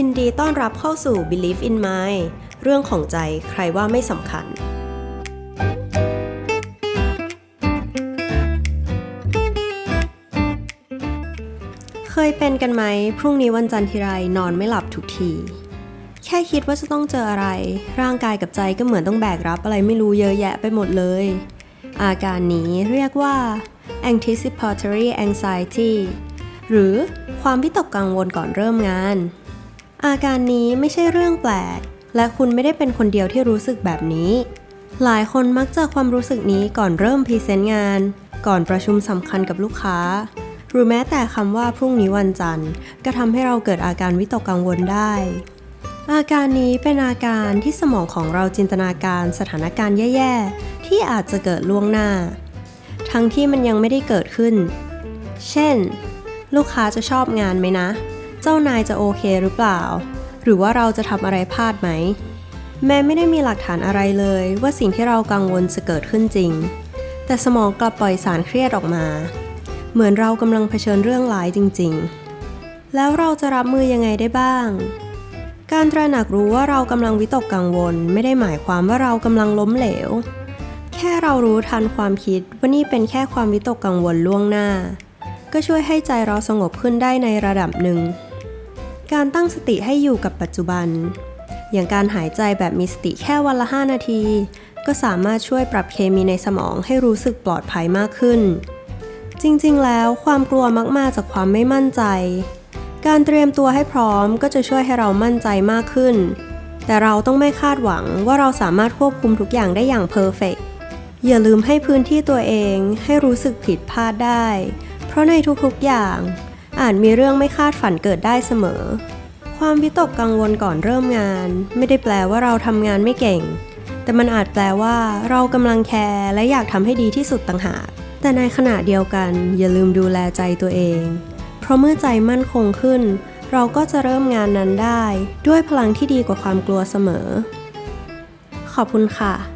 ยินดีต้อนรับเข้าสู่ Believe in Mind เรื่องของใจใครว่าไม่สำคัญ เคยเป็นกันไหม พรุ่งนี้วันจันทร์ทีไรนอนไม่หลับทุกที แค่คิดว่าจะต้องเจออะไร ร่างกายกับใจก็เหมือนต้องแบกรับอะไรไม่รู้เยอะแยะไปหมดเลย อาการนี้เรียกว่า anticipatory anxiety หรือความวิตกกังวลก่อนเริ่มงาน อาการนี้ไม่ใช่เรื่องแปลก และคุณไม่ได้เป็นคนเดียวที่รู้สึกแบบนี้ หลายคนมักเจอความรู้สึกนี้ก่อนเริ่มพรีเซนต์งาน ก่อนประชุมสำคัญกับลูกค้า หรือแม้แต่คำว่าพรุ่งนี้วันจันทร์ ก็ทำให้เราเกิดอาการวิตกกังวลได้ อาการนี้เป็นอาการที่สมองของเราจินตนาการสถานการณ์แย่ๆ ที่อาจจะเกิดล่วงหน้า ทั้งที่มันยังไม่ได้เกิดขึ้น เช่น ลูกค้าจะชอบงานไหมนะ จ้านายจะโอเคหรือเปล่า หรือว่าเราจะทำอะไรพลาดไหม แม้ไม่ได้มีหลักฐานอะไรเลยว่าสิ่งที่เรากังวลจะเกิดขึ้นจริง แต่สมองกลับปล่อยสารเครียดออกมา เหมือนเรากำลังเผชิญเรื่องร้ายจริง ๆ แล้วเราจะรับมือยังไงได้บ้าง การตระหนักรู้ว่าเรากำลังวิตกกังวล ไม่ได้หมายความว่าเรากำลังล้มเหลว แค่เรารู้ทันความคิดว่านี่เป็นแค่ความวิตกกังวลล่วงหน้า ก็ช่วยให้ใจเราสงบขึ้นได้ในระดับหนึ่ง การตั้งสติให้อยู่กับปัจจุบัน อย่างการหายใจแบบมีสติแค่วันละ 5 นาที ก็สามารถช่วยปรับเคมีในสมองให้รู้สึกปลอดภัยมากขึ้น จริงๆ แล้วความกลัวมักมาจากความไม่มั่นใจ การเตรียมตัวให้พร้อมก็จะช่วยให้เรามั่นใจมากขึ้น แต่เราต้องไม่คาดหวังว่าเราสามารถควบคุมทุกอย่างได้อย่างเพอร์เฟกอย่าลืมให้พื้นที่ตัวเองให้รู้สึกผิดพลาดได้ เพราะในทุกๆอย่าง อาจมีเรื่องไม่คาดฝันเกิดได้เสมอ ความวิตกกังวลก่อนเริ่มงาน ไม่ได้แปลว่าเราทำงานไม่เก่ง แต่มันอาจแปลว่าเรากำลังแคร์และอยากทำให้ดีที่สุดต่างหาก แต่ในขณะเดียวกัน อย่าลืมดูแลใจตัวเอง เพราะเมื่อใจมั่นคงขึ้น เราก็จะเริ่มงานนั้นได้ ด้วยพลังที่ดีกว่าความกลัวเสมอ ขอบคุณค่ะ